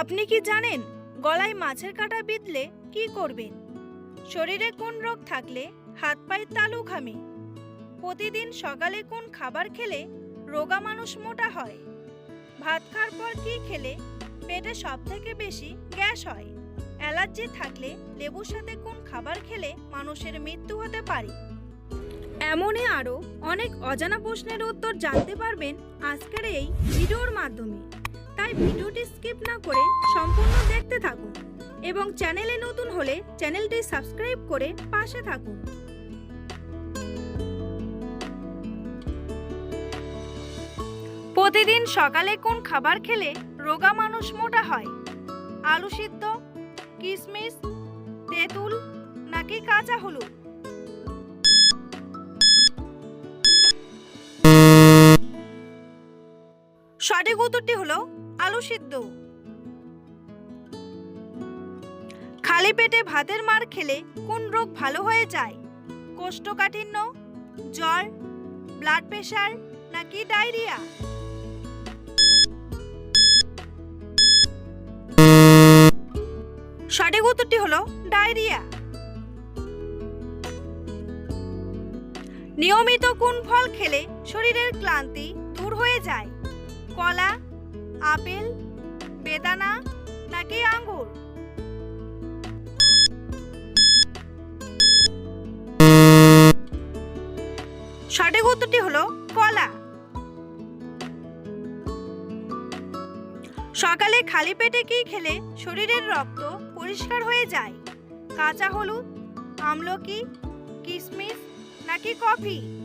আপনি কি জানেন গলায় মাছের কাঁটা বিঁধলে কি করবেন? শরীরে কোন রোগ থাকলে হাত পায়ে তালু ঘামে? প্রতিদিন সকালে কোন খাবার খেলে রোগা মানুষ মোটা হয়? ভাত খাওয়ার পর কি খেলে পেটে সব থেকে বেশি গ্যাস হয়? অ্যালার্জি থাকলে লেবুর সাথে কোন খাবার খেলে মানুষের মৃত্যু হতে পারে? এমনই আরও অনেক অজানা প্রশ্নের উত্তর জানতে পারবেন আজকের এই ভিডিওর মাধ্যমে। তাই ভিডিওটি স্কিপ না করে সম্পূর্ণ দেখতে থাকুন এবং চ্যানেলে নতুন হলে চ্যানেলটি সাবস্ক্রাইব করে পাশে থাকুন। প্রতিদিন সকালে কোন খাবার খেলে রোগা মানুষ মোটা হয়? আলু সিদ্ধ কিশমিশ তেঁতুল নাকি কাঁচা হলুদ? সঠিক উত্তরটি হলো আলু সিদ্ধ। খালি পেটে ভাতের মার খেলে কোন রোগ ভালো হয়ে যায়? কোষ্ঠকাঠিন্য, জ্বর ব্লাড প্রেশার নাকি ডায়রিয়া সঠিক উত্তরটি হলো ডায়রিয়া নিয়মিত কোন ফল খেলে শরীরের ক্লান্তি দূর হয়ে যায়? কলা আপেল, বেদানা নাকি আঙ্গুর? সঠিক উত্তরটি হলো কলা। সকালে খালি পেটে কি খেলে শরীরের রক্ত পরিষ্কার হয়ে যায়? কাঁচা হলুদ, আমলকি কিশমিশ নাকি কফি?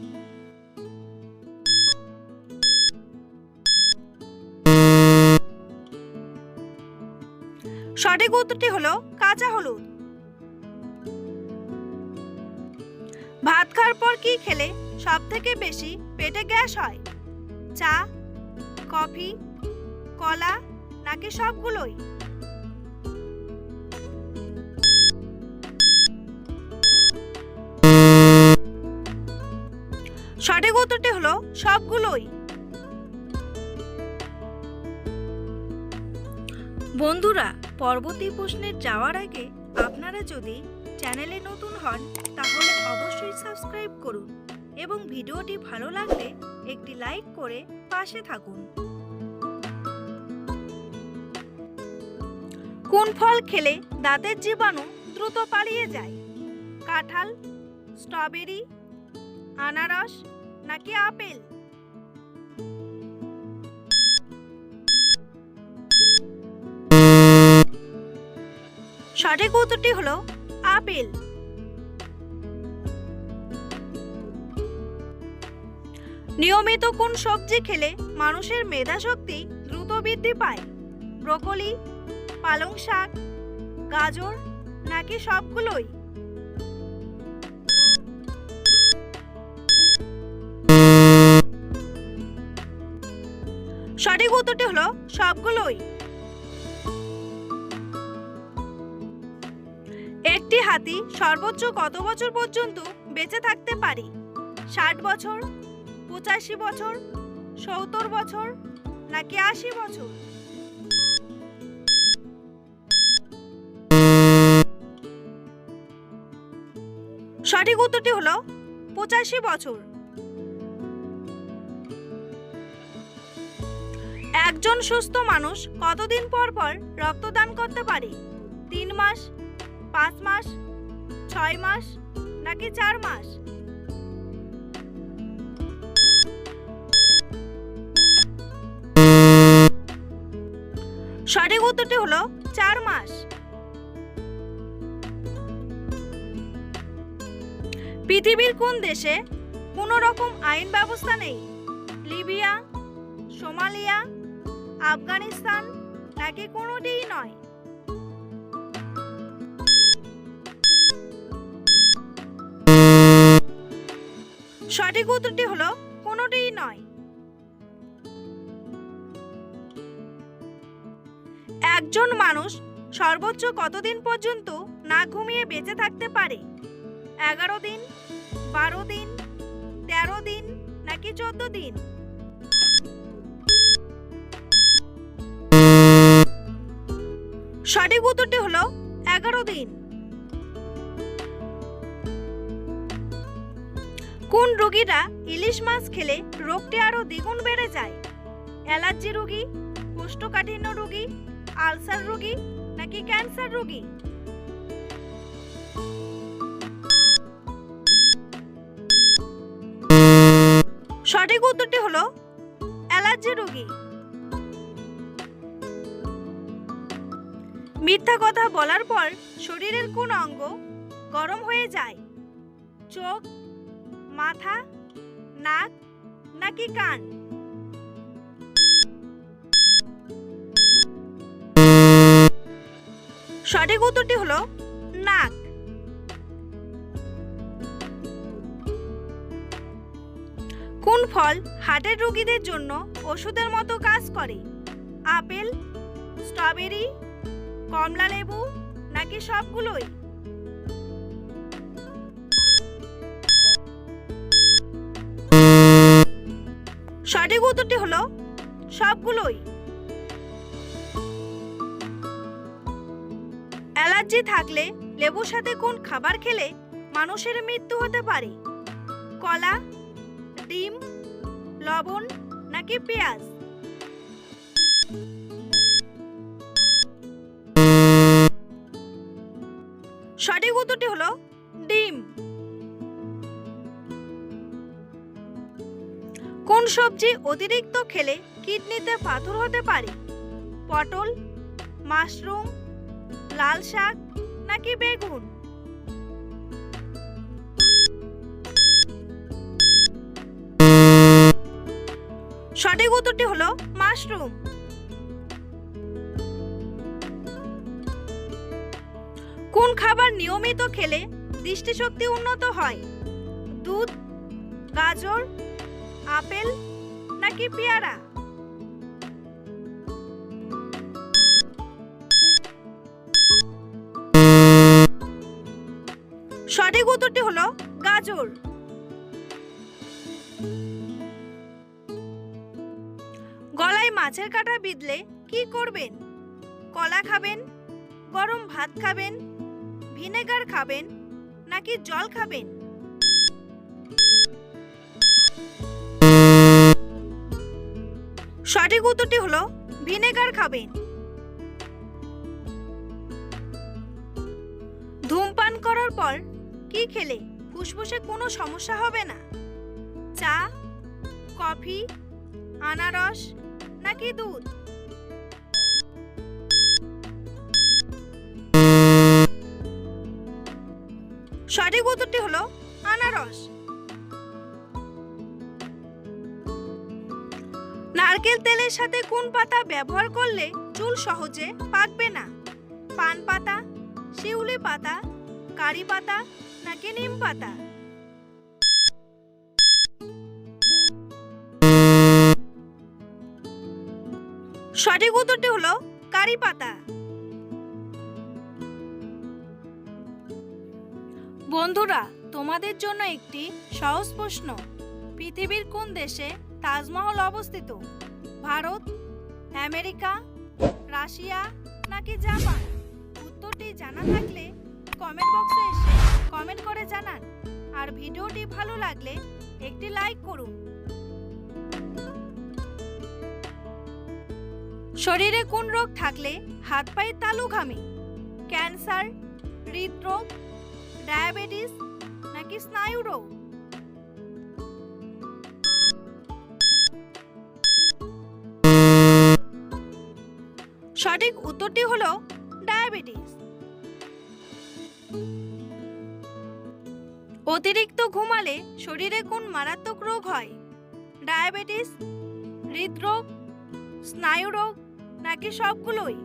সঠিক উত্তরটি হলো কাঁচা হলুদ। ভাত খাওয়ার পর কি খেলে সব থেকে বেশি পেটে গ্যাস হয়? চা, কফি, কলা নাকি সবগুলোই? সঠিক উত্তরটি হলো সবগুলোই। বন্ধুরা পরবর্তী প্রশ্নে যাওয়ার আগে আপনারা যদি চ্যানেলে নতুন হন, তাহলে অবশ্যই সাবস্ক্রাইব করুন এবং ভিডিওটি ভালো লাগলে একটি লাইক করে পাশে থাকুন। কোন ফল খেলে দাঁতের জীবাণু দ্রুত পালিয়ে যায়? কাঁঠাল, স্ট্রবেরি, আনারস নাকি আপেল? সঠিক উত্তরটি হলো আপেল। নিয়মিত কোন সবজি খেলে মানুষের মেধা শক্তি দ্রুত বৃদ্ধি পায়? ব্রোকলি, পালং শাক, গাজর নাকি সবগুলোই? সঠিক উত্তরটি হলো সবগুলোই। হাতি সর্বোচ্চ কত বছর পর্যন্ত বেঁচে থাকতে পারে? ষাট বছর, পঁচাশি বছর, সত্তর বছর, নাকি আশি বছর? সঠিক উত্তরটি হলো পঁচাশি বছর। একজন সুস্থ মানুষ কতদিন পর পর রক্তদান করতে পারে? তিন মাস পাঁচ মাস, ছয় মাস, নাকি চার মাস? সঠিক উত্তরটি হলো চার মাস। পৃথিবীর কোন দেশে কোনো রকম আইন ব্যবস্থা নেই? লিবিয়া, সোমালিয়া, আফগানিস্তান, নাকি কোনোটিই নয়? সঠিক উত্তরটি হলো কোনোটিই নয়। একজন মানুষ সর্বোচ্চ কতদিন পর্যন্ত না ঘুমিয়ে বেঁচে থাকতে পারে? এগারো দিন, বারো দিন, তেরো দিন নাকি চোদ্দ দিন? সঠিক উত্তরটি হলো এগারো দিন। কোন রোগীরা ইলিশ মাছ খেলে রোগটি আরও দ্বিগুণ বেড়ে যায়? অ্যালার্জি রোগী, কোষ্ঠকাঠিন্য রোগী, আলসার রোগী নাকি ক্যান্সার রোগী? সঠিক উত্তরটি হলো অ্যালার্জি রোগী। মিথ্যা কথা বলার পর শরীরের কোন অঙ্গ গরম হয়ে যায়? চোখ মাথা, নাক নাকি কান? সঠিক উত্তরটি হলো নাক। কোন ফল হার্টের রোগীদের জন্য ওষুধের মতো কাজ করে? আপেল, স্ট্রবেরি কমলা লেবু নাকি সবগুলোই? সঠিক উত্তরটি হলো সবগুলোই। অ্যালার্জি থাকলে লেবুর সাথে কোন খাবার খেলে মানুষের মৃত্যু হতে পারে? কলা, ডিম, লবণ নাকি পেঁয়াজ? সঠিক উত্তরটি হলো ডিম। কোন সবজি অতিরিক্ত খেলে কিডনিতে পাথর হতে পারে? পটল, মাশরুম, লাল শাক নাকি বেগুন? সঠিক উত্তরটি হলো মাশরুম। কোন খাবার নিয়মিত খেলে দৃষ্টিশক্তি উন্নত হয়? দুধ, গাজর আপেল নাকি পেয়ারা? সঠিক উত্তরটি হলো গাজর। গলায় মাছের কাঁটা বিঁধলে কি করবেন? কলা খাবেন, গরম ভাত খাবেন, ভিনেগার খাবেন নাকি জল খাবেন? সঠিক উত্তরটি হলো ভিনেগার খাবেন। ধূমপান করার পর কি খেলে ফুসফুসে কোনো সমস্যা হবে না? চা, কফি, আনারস নাকি দুধ? সঠিক উত্তরটি হলো আনারস। নারকেল তেলের সাথে কোন পাতা ব্যবহার করলে চুল সহজে পাকবে না? পান পাতা, শিউলি পাতা, কারি পাতা নাকি নিম পাতা? সঠিক উত্তরটি হলো কারি পাতা। বন্ধুরা, তোমাদের জন্য একটি সহজ প্রশ্ন। পৃথিবীর কোন দেশে তাজমহল অবস্থিত। ভারত, আমেরিকা, রাশিয়া নাকি জাপান? উত্তরটি জানা থাকলে কমেন্ট বক্সে এসে কমেন্ট করে জানান। আর ভিডিওটি ভালো লাগলে একটি লাইক করুন। শরীরে কোন রোগ থাকলে হাত পায়ে তালু ঘামে? ক্যান্সার, হৃদরোগ, ডায়াবেটিস নাকি স্নায়ু রোগ সঠিক উত্তরটি হলো ডায়াবেটিস। অতিরিক্ত ঘুমালে শরীরে কোন মারাত্মক রোগ হয়? ডায়াবেটিস, হৃদরোগ স্নায়ু রোগ নাকি সবগুলোই?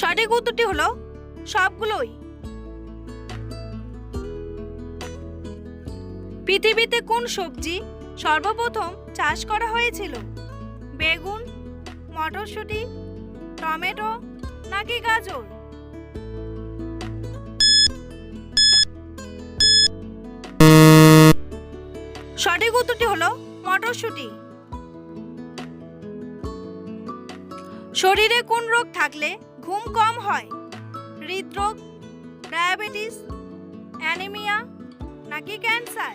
সঠিক উত্তরটি হলো সবগুলোই। পৃথিবীতে কোন সবজি সর্বপ্রথম চাষ করা হয়েছিল? বেগুন, মটরশুঁটি, টমেটো নাকি গাজর? সঠিক উত্তরটি হলো মটরশুঁটি। শরীরে কোন রোগ থাকলে ঘুম কম হয়? হৃদরোগ, ডায়াবেটিস, অ্যানিমিয়া নাকি ক্যান্সার?